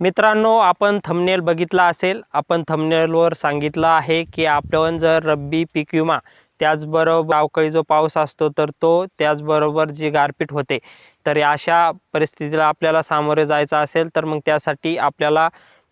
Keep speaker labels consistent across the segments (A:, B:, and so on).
A: मित्रांनो आपण थंबनेल बघितला असेल. आपण थंबनेलवर सांगितलं आहे की आपण जर रब्बी पीक विमा त्याचबरोबर अवकाळी जो पाऊस असतो तर तो त्याचबरोबर जी गारपीट होते तर अशा परिस्थितीला आपल्याला सामोरे जायचं असेल तर मग त्यासाठी आपल्याला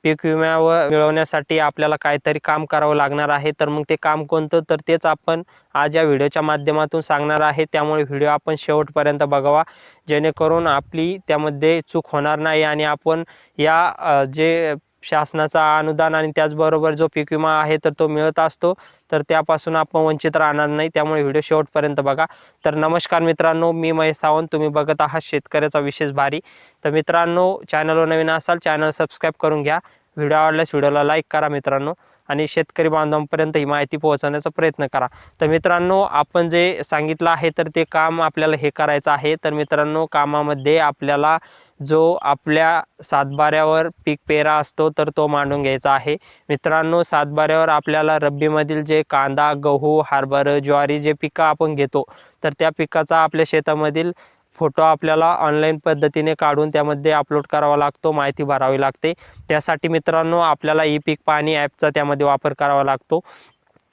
A: पीक विम्यावर मिळवण्यासाठी आपल्याला काहीतरी काम करावं लागणार आहे. तर मग ते काम कोणतं? तर तेच आपण आज या व्हिडिओच्या माध्यमातून सांगणार आहे. त्यामुळे व्हिडिओ आपण शेवटपर्यंत बघावा. जेणेकरून आपली त्यामध्ये चूक होणार नाही आणि आपण या जे शासनाचा अनुदान आणि त्याचबरोबर जो पीक विमा आहे तर तो मिळत असतो. तर त्यापासून आपण वंचित राहणार नाही. त्यामुळे व्हिडिओ शेवटपर्यंत बघा. तर नमस्कार मित्रांनो मी महेश सावंत. तुम्ही बघत आहात शेतकऱ्याचा विशेष भारी तर मित्रांनो चॅनलवर नवीन असाल चॅनल सबस्क्राईब करून घ्या. व्हिडिओ आवडल्यास व्हिडिओला लाईक करा मित्रांनो. आणि शेतकरी बांधवांपर्यंत ही माहिती पोहोचवण्याचा प्रयत्न करा. तर मित्रांनो आपण जे सांगितलं आहे तर ते काम आपल्याला हे करायचं आहे. तर मित्रांनो कामामध्ये आपल्याला जो आपल्या सातबाऱ्यावर पीक पेरा असतो तर तो मांडून घ्यायचा आहे. मित्रांनो सातबाऱ्यावर आपल्याला रब्बीमधील जे कांदा गहू हरभर ज्वारी जे पिकं आपण घेतो तर त्या पिकाचा आपल्या शेतामधील फोटो आपल्याला ऑनलाईन पद्धतीने काढून त्यामध्ये अपलोड करावा लागतो माहिती भरावी लागते. त्यासाठी मित्रांनो आपल्याला ई पीक पाणी ॲपचा त्यामध्ये वापर करावा लागतो.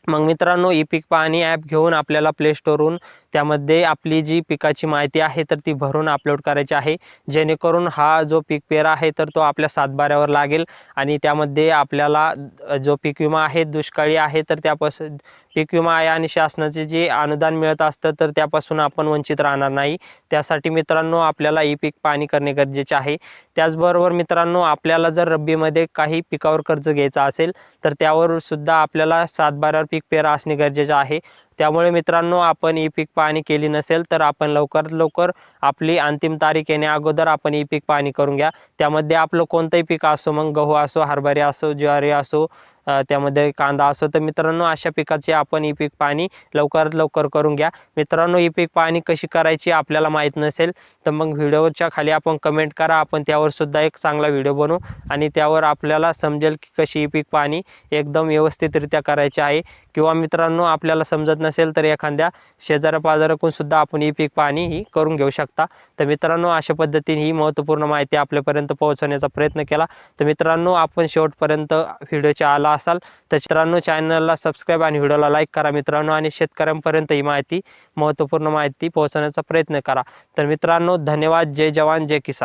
A: मग मित्रांनो ई पीक पाहणी ॲप घेऊन आपल्याला प्ले स्टोरहून त्यामध्ये आपली जी पिकाची माहिती आहे तर ती भरून अपलोड करायची आहे. जेणेकरून हा जो पीक पेरा आहे तर तो आपल्या सातबाऱ्यावर लागेल. आणि त्यामध्ये आपल्याला जो पीक विमा आहे दुष्काळी आहे तर त्यापासून पीक विमा आहे आणि शासनाचे जे अनुदान मिळत असतं तर त्यापासून आपण वंचित राहणार नाही. त्यासाठी मित्रांनो आपल्याला ई पीक पाहणी करणे गरजेचे आहे. त्याचबरोबर मित्रांनो आपल्याला जर रब्बीमध्ये काही पिकावर कर्ज घ्यायचं असेल तर त्यावर सुद्धा आपल्याला सातबाऱ्यावर पीक पेरा असणे गरजेचे आहे. त्यामुळे मित्रांनो आपण ई पीक पाहणी केली नसेल तर आपण लवकरात लवकर आपली अंतिम तारीख येण्या अगोदर आपण ई पीक पाहणी करून घ्या. त्यामध्ये आपलं कोणतंही पीक असो मग गहू असो हरभरे असो ज्वारी असो त्यामध्ये कांदा असो तर मित्रांनो अशा पिकाची आपण ई पीक पाणी लवकरात लवकर करून घ्या. मित्रांनो ई पीक पाणी कशी करायची आपल्याला माहीत नसेल तर मग व्हिडिओच्या खाली आपण कमेंट करा. आपण त्यावर सुद्धा एक चांगला व्हिडिओ बनवू आणि त्यावर आपल्याला समजेल की कशी ई पीक पाणी एकदम व्यवस्थितरित्या करायची आहे. किंवा मित्रांनो आपल्याला समजत नसेल तर एखाद्या शेजाऱ्या पाजाराकडून सुद्धा आपण ही पीक पाहणी ही करून घेऊ शकता. तर मित्रांनो अशा पद्धतीने ही महत्त्वपूर्ण माहिती आपल्यापर्यंत पोहोचवण्याचा प्रयत्न केला. तर मित्रांनो आपण शेवटपर्यंत व्हिडिओच्या आला असाल तर मित्रांनो चॅनलला सबस्क्राईब आणि व्हिडिओला लाईक करा मित्रांनो आणि शेतकऱ्यांपर्यंत ही माहिती महत्त्वपूर्ण माहिती पोहोचवण्याचा प्रयत्न करा. तर मित्रांनो धन्यवाद. जय जवान जय किसान.